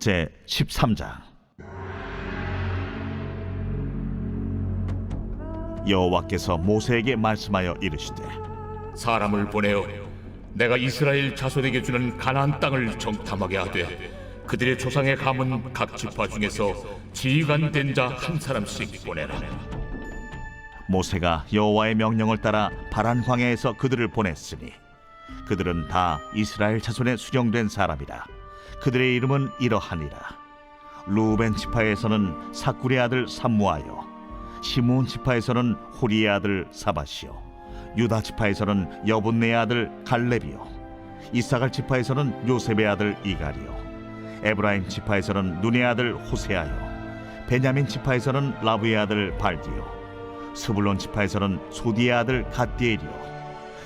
제 13장. 여호와께서 모세에게 말씀하여 이르시되 사람을 보내어 내가 이스라엘 자손에게 주는 가나안 땅을 정탐하게 하되 그들의 조상의 가문 각 지파 중에서 지휘관 된 자 한 사람씩 보내라. 모세가 여호와의 명령을 따라 바란 광야에서 그들을 보냈으니 그들은 다 이스라엘 자손에 수령된 사람이라 그들의 이름은 이러하니라. 루벤 지파에서는 사쿠리 아들 삼무하여 시므온 지파에서는 호리의 아들 사바시요 유다 지파에서는 여분네의 아들 갈렙이요 이사갈 지파에서는 요셉의 아들 이갈이요 에브라임 지파에서는 눈의 아들 호세아요 베냐민 지파에서는 라브의 아들 발디요 스불론 지파에서는 소디의 아들 갓디엘이요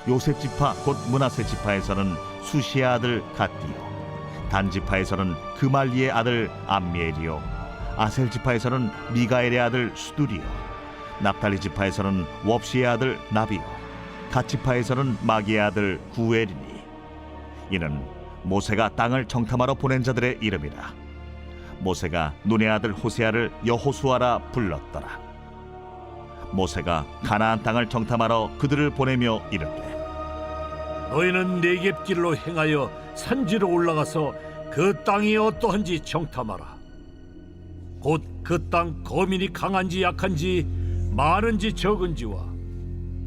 요셉 지파 곧 문하세 지파에서는 수시의 아들 갓디요 단 지파에서는 그말리의 아들 암미엘이요. 아셀 지파에서는 미가엘의 아들 수두리요. 납달리 지파에서는 웁시의 아들 나비요. 갓 지파에서는 마기의 아들 구엘이니. 이는 모세가 땅을 정탐하러 보낸 자들의 이름이라. 모세가 눈의 아들 호세아를 여호수아라 불렀더라. 모세가 가나안 땅을 정탐하러 그들을 보내며 이르되 너희는 내겝길로 행하여 산지로 올라가서 그 땅이 어떠한지 정탐하라. 곧 그 땅 거민이 강한지 약한지 많은지 적은지와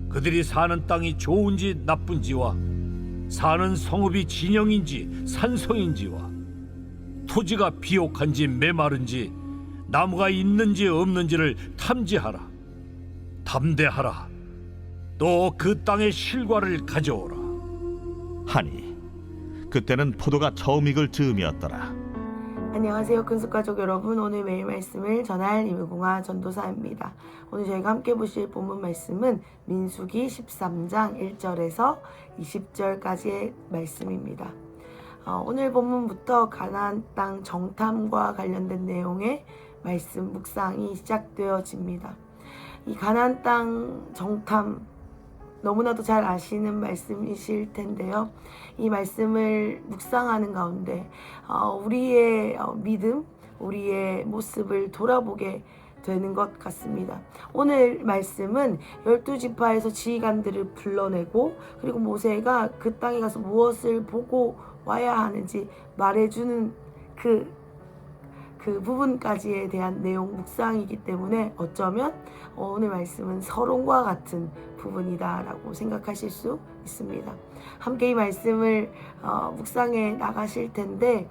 그들이 사는 땅이 좋은지 나쁜지와 사는 성읍이 진영인지 산성인지와 토지가 비옥한지 메마른지 나무가 있는지 없는지를 탐지하라. 담대하라. 또 그 땅의 실과를 가져오라. 하니 그때는 포도가 처음 익을 즈음이었더라. 안녕하세요 큰숙가족 여러분. 오늘 매일 말씀을 전할 이무궁화 전도사입니다. 오늘 저희가 함께 보실 본문 말씀은 민수기 13장 1절에서 20절까지의 말씀입니다. 어, 오늘 본문부터 가나안 땅 정탐과 관련된 내용의 말씀 묵상이 시작되어집니다. 이 가나안 땅 정탐 너무나도 잘 아시는 말씀이실 텐데요. 이 말씀을 묵상하는 가운데 어, 우리의 어, 믿음, 우리의 모습을 돌아보게 되는 것 같습니다. 오늘 말씀은 열두 지파에서 지휘관들을 불러내고 그리고 모세가 그 땅에 가서 무엇을 보고 와야 하는지 말해주는 그 그 부분까지에 대한 내용 묵상이기 때문에 어쩌면 어, 오늘 말씀은 서론과 같은 부분이다라고 생각하실 수 있습니다. 함께 이 말씀을 어, 묵상해 나가실 텐데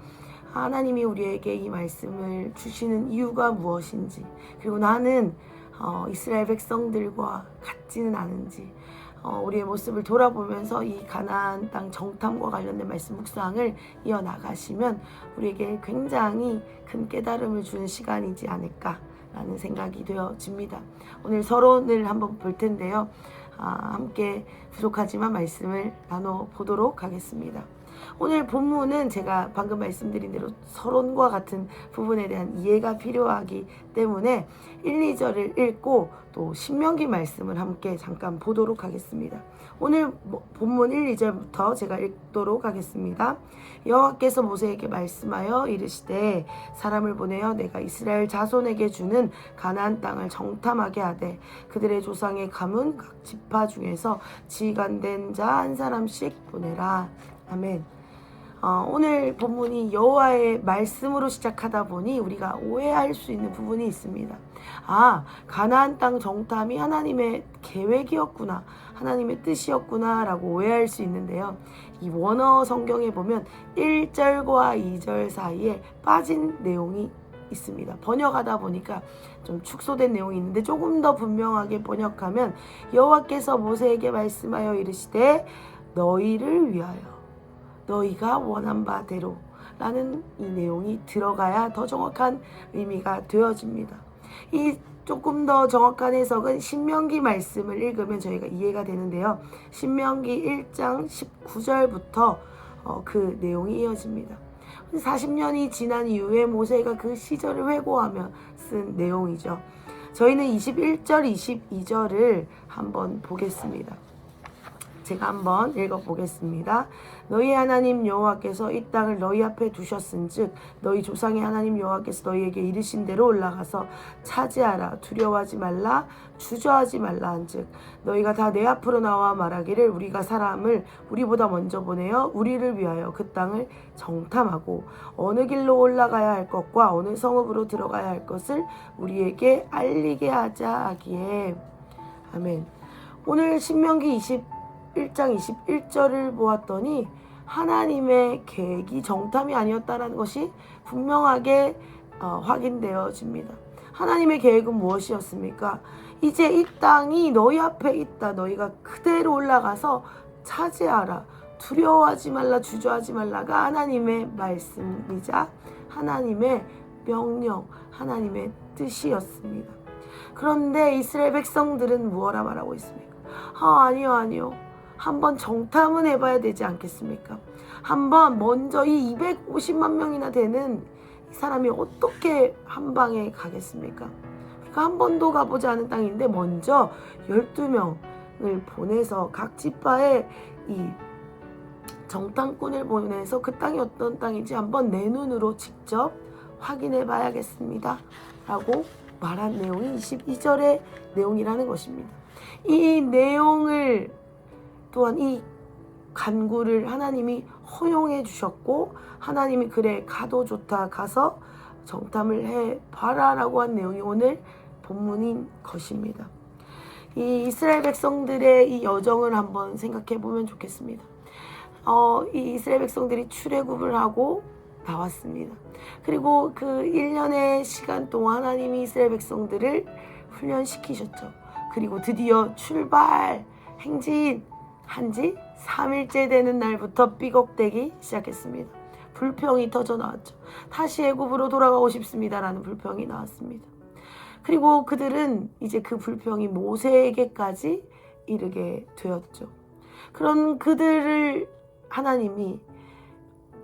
하나님이 우리에게 이 말씀을 주시는 이유가 무엇인지 그리고 나는 어, 이스라엘 백성들과 같지는 않은지 어, 우리의 모습을 돌아보면서 이 가나안 땅 정탐과 관련된 말씀 묵상을 이어 나가시면 우리에게 굉장히 큰 깨달음을 주는 시간이지 않을까라는 생각이 되어집니다. 오늘 서론을 한번 볼 텐데요. 아, 함께 부족하지만 말씀을 나눠 보도록 하겠습니다. 오늘 본문은 제가 방금 말씀드린 대로 서론과 같은 부분에 대한 이해가 필요하기 때문에 1, 2절을 읽고 또 신명기 말씀을 함께 잠깐 보도록 하겠습니다. 오늘 뭐- 본문 1, 2절부터 제가 읽도록 하겠습니다. 여호와께서 모세에게 말씀하여 이르시되 사람을 보내어 내가 이스라엘 자손에게 주는 가나안 땅을 정탐하게 하되 그들의 조상의 가문 각 지파 중에서 지간된 자 한 사람씩 보내라. 아멘. 어, 오늘 본문이 여호와의 말씀으로 시작하다 보니 우리가 오해할 수 있는 부분이 있습니다. 아, 가나안 땅 정탐이 하나님의 계획이었구나. 하나님의 뜻이었구나라고 오해할 수 있는데요. 이 원어 성경에 보면 1절과 2절 사이에 빠진 내용이 있습니다. 번역하다 보니까 좀 축소된 내용이 있는데 조금 더 분명하게 번역하면 여호와께서 모세에게 말씀하여 이르시되 너희를 위하여 너희가 원한 바대로 라는 이 내용이 들어가야 더 정확한 의미가 되어집니다. 이 조금 더 정확한 해석은 신명기 말씀을 읽으면 저희가 이해가 되는데요. 신명기 1장 19절부터 어, 그 내용이 이어집니다. 40년이 지난 이후에 모세가 그 시절을 회고하며 쓴 내용이죠. 저희는 21절, 22절을 한번 보겠습니다. 제가 한번 읽어보겠습니다. 너희 하나님 여호와께서 이 땅을 너희 앞에 두셨은즉 너희 조상의 하나님 여호와께서 너희에게 이르신 대로 올라가서 차지하라 두려워하지 말라 주저하지 말라 한즉 너희가 다 내 앞으로 나와 말하기를 우리가 사람을 우리보다 먼저 보내어 우리를 위하여 그 땅을 정탐하고 어느 길로 올라가야 할 것과 어느 성읍으로 들어가야 할 것을 우리에게 알리게 하자 하기에 아멘. 오늘 신명기 21장 21절을 보았더니 하나님의 계획이 정탐이 아니었다라는 것이 분명하게 어, 확인되어집니다. 하나님의 계획은 무엇이었습니까? 이제 이 땅이 너희 앞에 있다. 너희가 그대로 올라가서 차지하라. 두려워하지 말라, 주저하지 말라가 하나님의 말씀이자 하나님의 명령, 하나님의 뜻이었습니다. 그런데 이스라엘 백성들은 무엇라 말하고 있습니까? 아, 아니요, 아니요. 한번 정탐은 해봐야 되지 않겠습니까? 한번 먼저 이 250만 명이나 되는 이 사람이 어떻게 한 방에 가겠습니까? 그러니까 한 번도 가보지 않은 땅인데 먼저 12명을 보내서 각 지파에 이 정탐꾼을 보내서 그 땅이 어떤 땅인지 한번 내 눈으로 직접 확인해 봐야겠습니다. 라고 말한 내용이 22절의 내용이라는 것입니다. 이 내용을 또한 이 간구를 하나님이 허용해 주셨고 하나님이 그래 가도 좋다 가서 정탐을 해 봐라라고 한 내용이 오늘 본문인 것입니다. 이 이스라엘 백성들의 이 여정을 한번 생각해 보면 좋겠습니다. 어, 이 이스라엘 백성들이 출애굽을 하고 나왔습니다. 그리고 그 1년의 시간 동안 하나님이 이스라엘 백성들을 훈련시키셨죠. 그리고 드디어 출발 행진 한지 3일째 되는 날부터 삐걱대기 시작했습니다. 불평이 터져 나왔죠. 다시 애굽으로 돌아가고 싶습니다라는 불평이 나왔습니다. 그리고 그들은 이제 그 불평이 모세에게까지 이르게 되었죠. 그런 그들을 하나님이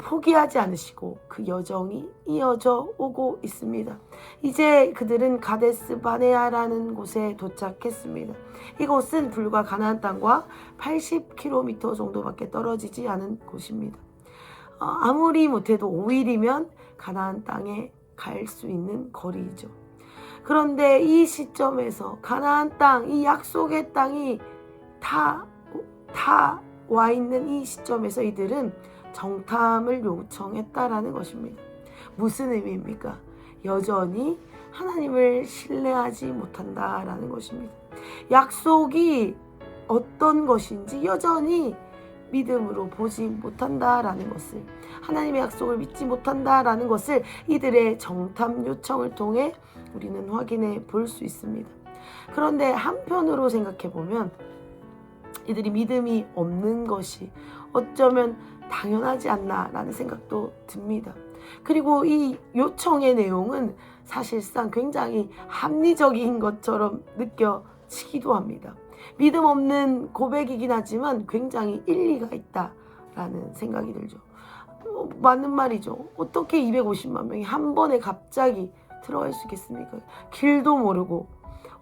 포기하지 않으시고 그 여정이 이어져 오고 있습니다. 이제 그들은 가데스 바네아라는 곳에 도착했습니다. 이곳은 불과 가나안 땅과 80km 정도밖에 떨어지지 않은 곳입니다. 어, 아무리 못해도 5일이면 가나안 땅에 갈 수 있는 거리이죠. 그런데 이 시점에서 가나안 땅, 이 약속의 땅이 다 다 와 있는 이 시점에서 이들은 정탐을 요청했다라는 것입니다. 무슨 의미입니까? 여전히 하나님을 신뢰하지 못한다라는 것입니다. 약속이 어떤 것인지 여전히 믿음으로 보지 못한다라는 것을 하나님의 약속을 믿지 못한다라는 것을 이들의 정탐 요청을 통해 우리는 확인해 볼 수 있습니다. 그런데 한편으로 생각해 보면 이들이 믿음이 없는 것이 어쩌면 당연하지 않나라는 생각도 듭니다. 그리고 이 요청의 내용은 사실상 굉장히 합리적인 것처럼 느껴지기도 합니다. 믿음 없는 고백이긴 하지만 굉장히 일리가 있다라는 생각이 들죠. 어, 맞는 말이죠. 어떻게 250만 명이 한 번에 갑자기 들어갈 수 있겠습니까? 길도 모르고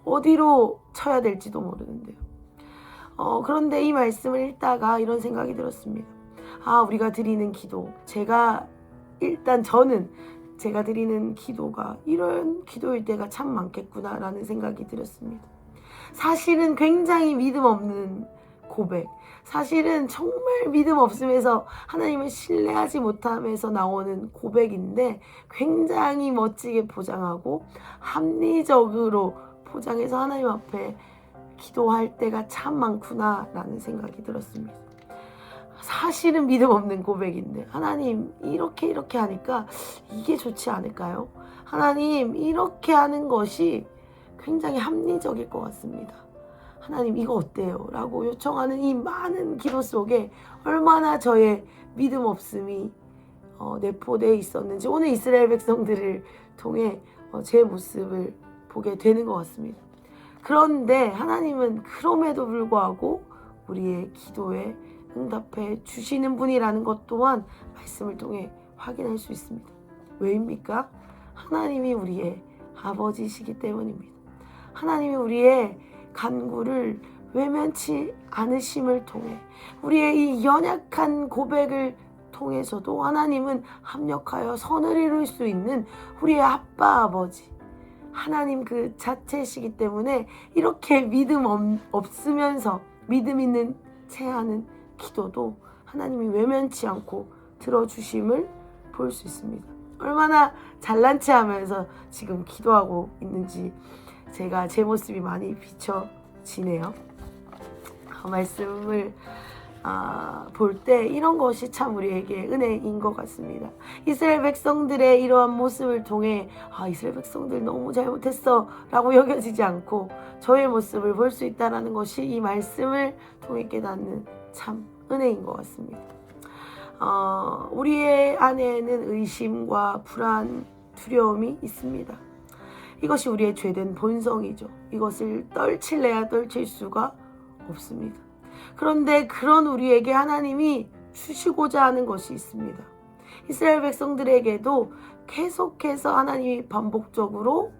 어디로 쳐야 될지도 모르는데요. 어, 그런데 이 말씀을 읽다가 이런 생각이 들었습니다. 아, 우리가 드리는 기도. 제가, 일단 저는 제가 드리는 기도가 이런 기도일 때가 참 많겠구나라는 생각이 들었습니다. 사실은 굉장히 믿음 없는 고백. 사실은 정말 믿음 없음에서 하나님을 신뢰하지 못함에서 나오는 고백인데 굉장히 멋지게 포장하고 합리적으로 포장해서 하나님 앞에 기도할 때가 참 많구나라는 생각이 들었습니다. 사실은 믿음 없는 고백인데 하나님 이렇게 이렇게 하니까 이게 좋지 않을까요? 하나님 이렇게 하는 것이 굉장히 합리적일 것 같습니다. 하나님 이거 어때요? 라고 요청하는 이 많은 기도 속에 얼마나 저의 믿음 없음이 어, 내포되어 있었는지 오늘 이스라엘 백성들을 통해 어, 제 모습을 보게 되는 것 같습니다. 그런데 하나님은 그럼에도 불구하고 우리의 기도에 응답해 주시는 분이라는 것 또한 말씀을 통해 확인할 수 있습니다. 왜입니까? 하나님이 우리의 아버지시기 때문입니다. 하나님이 우리의 간구를 외면치 않으심을 통해 우리의 이 연약한 고백을 통해서도 하나님은 합력하여 선을 이룰 수 있는 우리의 아빠 아버지 하나님 그 자체시기 때문에 이렇게 믿음 없- 없으면서 믿음 있는 채하는 기도도 하나님이 외면치 않고 들어주심을 볼 수 있습니다. 얼마나 잘난 체 하면서 지금 기도하고 있는지 제가 제 모습이 많이 비춰지네요. 어, 말씀을 아, 볼 때 이런 것이 참 우리에게 은혜인 것 같습니다. 이스라엘 백성들의 이러한 모습을 통해 아, 이스라엘 백성들 너무 잘못했어 라고 여겨지지 않고 저의 모습을 볼 수 있다는 것이 이 말씀을 통해 깨닫는 참 은혜인 것 같습니다. 어, 우리의 안에는 의심과 불안, 두려움이 있습니다. 이것이 우리의 죄된 본성이죠. 이것을 떨칠래야 떨칠 수가 없습니다. 그런데 그런 우리에게 하나님이 주시고자 하는 것이 있습니다. 이스라엘 백성들에게도 계속해서 하나님이 반복적으로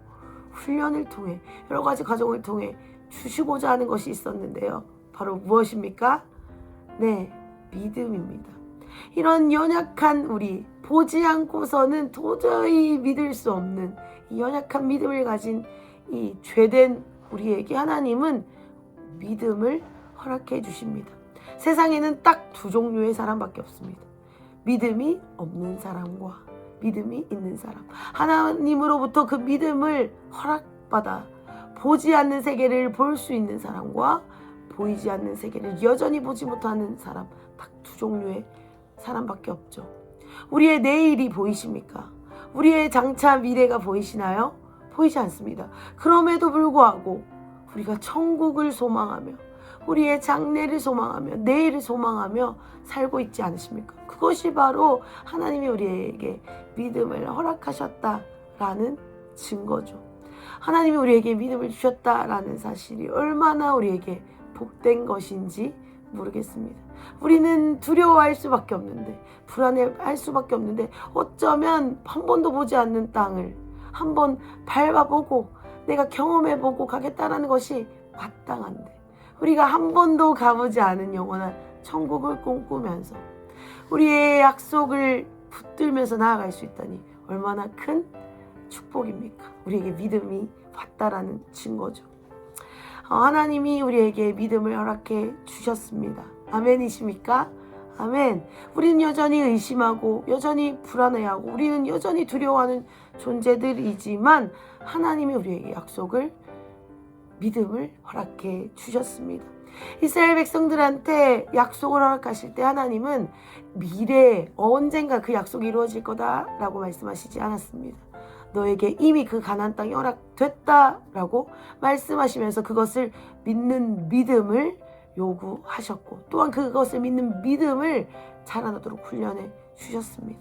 훈련을 통해 여러 가지 과정을 통해 주시고자 하는 것이 있었는데요. 바로 무엇입니까? 네, 믿음입니다. 이런 연약한 우리 보지 않고서는 도저히 믿을 수 없는 이 연약한 믿음을 가진 이 죄된 우리에게 하나님은 믿음을 허락해 주십니다. 세상에는 딱 두 종류의 사람밖에 없습니다. 믿음이 없는 사람과 믿음이 있는 사람. 하나님으로부터 그 믿음을 허락받아 보지 않는 세계를 볼 수 있는 사람과 보이지 않는 세계를 여전히 보지 못하는 사람. 딱 두 종류의 사람밖에 없죠. 우리의 내일이 보이십니까? 우리의 장차 미래가 보이시나요? 보이지 않습니다. 그럼에도 불구하고 우리가 천국을 소망하며 우리의 장래를 소망하며 내일을 소망하며 살고 있지 않으십니까? 그것이 바로 하나님이 우리에게 믿음을 허락하셨다라는 증거죠. 하나님이 우리에게 믿음을 주셨다라는 사실이 얼마나 우리에게 복된 것인지 모르겠습니다. 우리는 두려워할 수밖에 없는데 불안해할 수밖에 없는데 어쩌면 한 번도 보지 않는 땅을 한 번 밟아보고 내가 경험해보고 가겠다라는 것이 마땅한데 우리가 한 번도 가보지 않은 영원한 천국을 꿈꾸면서 우리의 약속을 붙들면서 나아갈 수 있다니 얼마나 큰 축복입니까? 우리에게 믿음이 왔다라는 증거죠. 어, 하나님이 우리에게 믿음을 허락해 주셨습니다. 아멘이십니까? 아멘. 우리는 여전히 의심하고 여전히 불안해하고 우리는 여전히 두려워하는 존재들이지만 하나님이 우리에게 약속을 믿음을 허락해 주셨습니다. 이스라엘 백성들한테 약속을 허락하실 때 하나님은 미래에 언젠가 그 약속이 이루어질 거다라고 말씀하시지 않았습니다. 너에게 이미 그 가나안 땅이 허락됐다라고 말씀하시면서 그것을 믿는 믿음을 요구하셨고 또한 그것을 믿는 믿음을 자라나도록 훈련해 주셨습니다.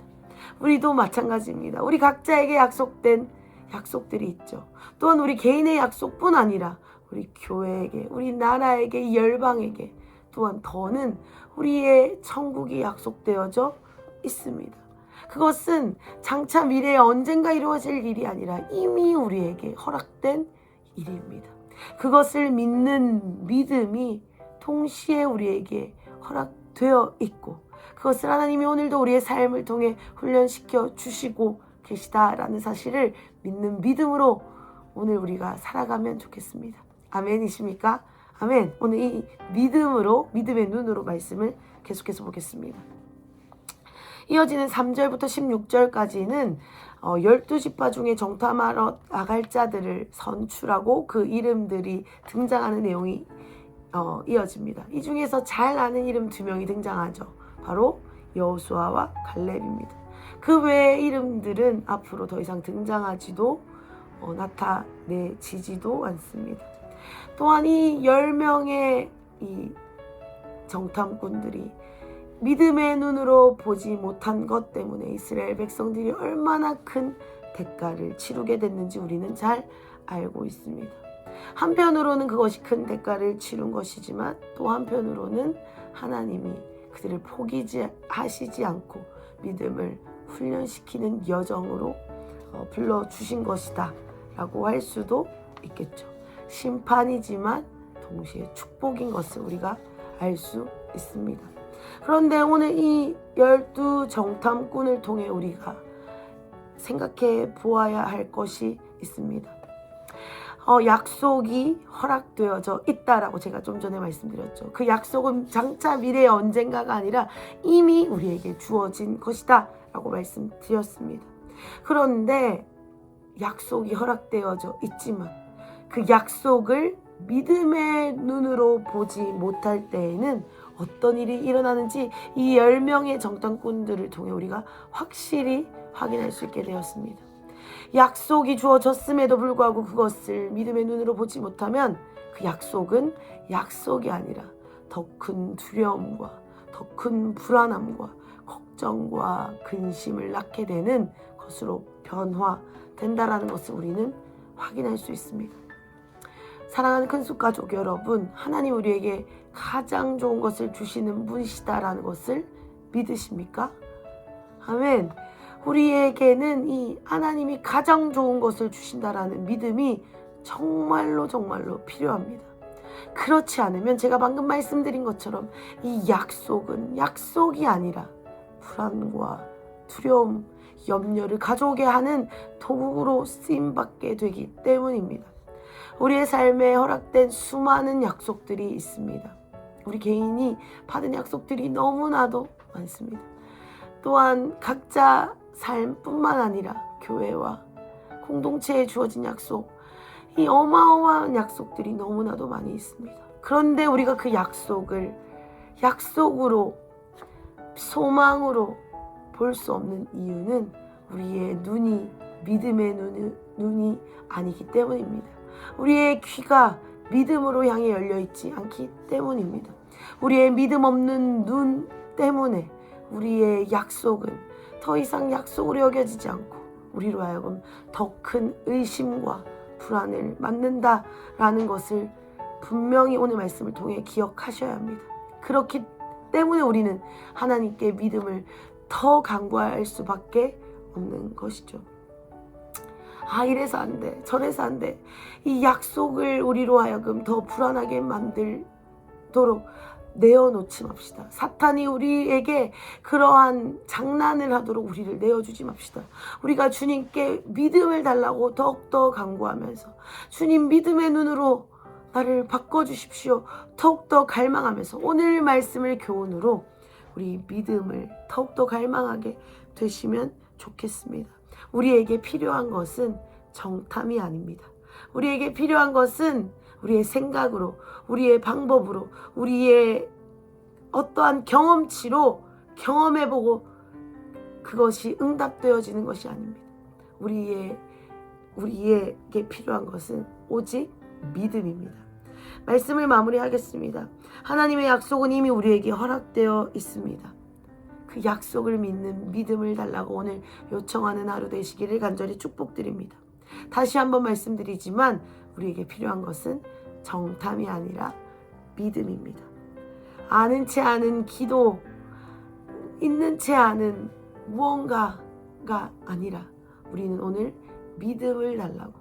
우리도 마찬가지입니다. 우리 각자에게 약속된 약속들이 있죠. 또한 우리 개인의 약속뿐 아니라 우리 교회에게, 우리 나라에게, 이 열방에게 또한 더는 우리의 천국이 약속되어져 있습니다. 그것은 장차 미래에 언젠가 이루어질 일이 아니라 이미 우리에게 허락된 일입니다. 그것을 믿는 믿음이 동시에 우리에게 허락되어 있고 그것을 하나님이 오늘도 우리의 삶을 통해 훈련시켜 주시고 계시다라는 사실을 믿는 믿음으로 오늘 우리가 살아가면 좋겠습니다. 아멘이십니까? 아멘. 오늘 이 믿음으로 믿음의 눈으로 말씀을 계속해서 보겠습니다. 이어지는 3절부터 16절까지는 어, 12지파 중에 정탐하러 나갈 자들을 선출하고 그 이름들이 등장하는 내용이 어, 이어집니다. 이 중에서 잘 아는 이름 두 명이 등장하죠. 바로 여호수아와 갈렙입니다. 그 외의 이름들은 앞으로 더 이상 등장하지도 어, 나타내지지도 않습니다. 또한 이 10명의 이 정탐꾼들이 믿음의 눈으로 보지 못한 것 때문에 이스라엘 백성들이 얼마나 큰 대가를 치르게 됐는지 우리는 잘 알고 있습니다. 한편으로는 그것이 큰 대가를 치른 것이지만 또 한편으로는 하나님이 그들을 포기지 하시지 않고 믿음을 훈련시키는 여정으로 어, 불러 주신 것이다 라고 할 수도 있겠죠. 심판이지만 동시에 축복인 것을 우리가 알 수 있습니다. 그런데 오늘 이 열두 정탐꾼을 통해 우리가 생각해 보아야 할 것이 있습니다. 어, 약속이 허락되어져 있다라고 제가 좀 전에 말씀드렸죠. 그 약속은 장차 미래의 언젠가가 아니라 이미 우리에게 주어진 것이다 라고 말씀드렸습니다. 그런데 약속이 허락되어져 있지만 그 약속을 믿음의 눈으로 보지 못할 때에는 어떤 일이 일어나는지 이 10명의 정탐꾼들을 통해 우리가 확실히 확인할 수 있게 되었습니다. 약속이 주어졌음에도 불구하고 그것을 믿음의 눈으로 보지 못하면 그 약속은 약속이 아니라 더 큰 두려움과 더 큰 불안함과 걱정과 근심을 낳게 되는 것으로 변화된다라는 것을 우리는 확인할 수 있습니다. 사랑하는 큰숙 가족 여러분, 하나님 우리에게 가장 좋은 것을 주시는 분이시다라는 것을 믿으십니까? 아멘. 우리에게는 이 하나님이 가장 좋은 것을 주신다라는 믿음이 정말로 정말로 필요합니다. 그렇지 않으면 제가 방금 말씀드린 것처럼 이 약속은 약속이 아니라 불안과 두려움, 염려를 가져오게 하는 도구로 쓰임 받게 되기 때문입니다. 우리의 삶에 허락된 수많은 약속들이 있습니다. 우리 개인이 받은 약속들이 너무나도 많습니다. 또한 각자 삶뿐만 아니라 교회와 공동체에 주어진 약속, 이 어마어마한 약속들이 너무나도 많이 있습니다. 그런데 우리가 그 약속을 약속으로 소망으로 볼 수 없는 이유는 우리의 눈이 믿음의 눈, 눈이 아니기 때문입니다. 우리의 귀가 믿음으로 향해 열려 있지 않기 때문입니다. 우리의 믿음 없는 눈 때문에 우리의 약속은 더 이상 약속으로 여겨지지 않고 우리로 하여금 더 큰 의심과 불안을 맞는다라는 것을 분명히 오늘 말씀을 통해 기억하셔야 합니다. 그렇기 때문에 우리는 하나님께 믿음을 더 강구할 수밖에 없는 것이죠. 아, 이래서 안 돼. 저래서 안 돼. 이 약속을 우리로 하여금 더 불안하게 만들도록 내어놓지 맙시다. 사탄이 우리에게 그러한 장난을 하도록 우리를 내어주지 맙시다. 우리가 주님께 믿음을 달라고 더욱더 강구하면서 주님 믿음의 눈으로 나를 바꿔주십시오. 더욱더 갈망하면서 오늘 말씀을 교훈으로 우리 믿음을 더욱더 갈망하게 되시면 좋겠습니다. 우리에게 필요한 것은 정탐이 아닙니다. 우리에게 필요한 것은 우리의 생각으로, 우리의 방법으로, 우리의 어떠한 경험치로 경험해보고 그것이 응답되어지는 것이 아닙니다. 우리의 우리에게 필요한 것은 오직 믿음입니다. 말씀을 마무리하겠습니다. 하나님의 약속은 이미 우리에게 허락되어 있습니다. 그 약속을 믿는 믿음을 달라고 오늘 요청하는 하루 되시기를 간절히 축복드립니다. 다시 한번 말씀드리지만 우리에게 필요한 것은 정탐이 아니라 믿음입니다. 아는 채 아는 기도, 있는 채 아는 무언가가 아니라 우리는 오늘 믿음을 달라고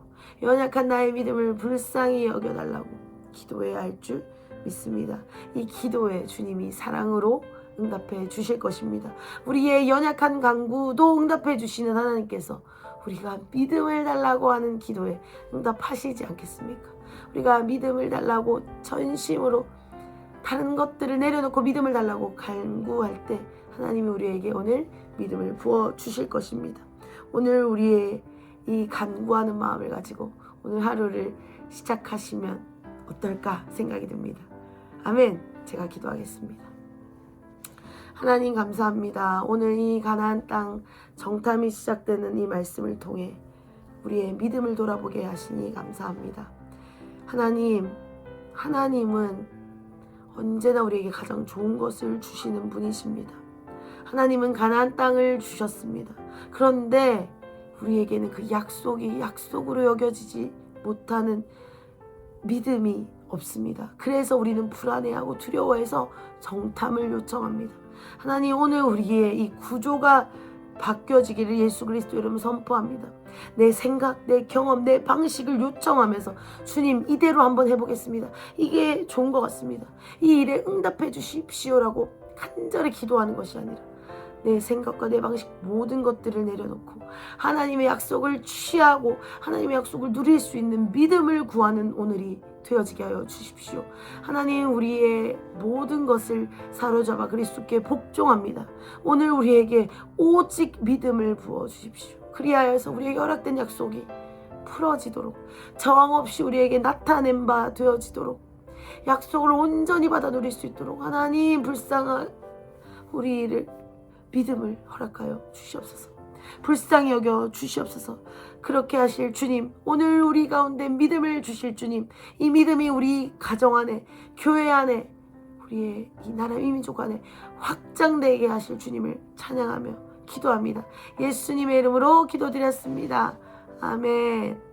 연약한 나의 믿음을 불쌍히 여겨달라고 기도해야 할 줄 믿습니다. 이 기도에 주님이 사랑으로 응답해 주실 것입니다. 우리의 연약한 강구도 응답해 주시는 하나님께서 우리가 믿음을 달라고 하는 기도에 응답하시지 않겠습니까? 우리가 믿음을 달라고 전심으로 다른 것들을 내려놓고 믿음을 달라고 간구할 때 하나님이 우리에게 오늘 믿음을 부어 주실 것입니다. 오늘 우리의 이 간구하는 마음을 가지고 오늘 하루를 시작하시면 어떨까 생각이 듭니다. 아멘. 제가 기도하겠습니다. 하나님 감사합니다. 오늘 이 가나안 땅 정탐이 시작되는 이 말씀을 통해 우리의 믿음을 돌아보게 하시니 감사합니다. 하나님, 하나님은 언제나 우리에게 가장 좋은 것을 주시는 분이십니다. 하나님은 가나안 땅을 주셨습니다. 그런데 우리에게는 그 약속이 약속으로 여겨지지 못하는 믿음이 없습니다. 그래서 우리는 불안해하고 두려워해서 정탐을 요청합니다. 하나님 오늘 우리의 이 구조가 바뀌어지기를 예수 그리스도 이름 선포합니다. 내 생각, 내 경험, 내 방식을 요청하면서 주님 이대로 한번 해보겠습니다. 이게 좋은 것 같습니다. 이 일에 응답해 주십시오라고 간절히 기도하는 것이 아니라 내 생각과 내 방식 모든 것들을 내려놓고 하나님의 약속을 취하고 하나님의 약속을 누릴 수 있는 믿음을 구하는 오늘이 되어지게 하여 주십시오. 하나님 우리의 모든 것을 사로잡아 그리스도께 복종합니다. 오늘 우리에게 오직 믿음을 부어 주십시오. 그리하여서 우리에게 허락된 약속이 풀어지도록 저항 없이 우리에게 나타낸 바 되어지도록 약속을 온전히 받아 누릴 수 있도록 하나님 불쌍한 우리를 믿음을 허락하여 주시옵소서. 불쌍히 여겨 주시옵소서. 그렇게 하실 주님, 오늘 우리 가운데 믿음을 주실 주님, 이 믿음이 우리 가정 안에, 교회 안에, 우리의 이 나라 민족 안에 확장되게 하실 주님을 찬양하며 기도합니다. 예수님의 이름으로 기도드렸습니다. 아멘.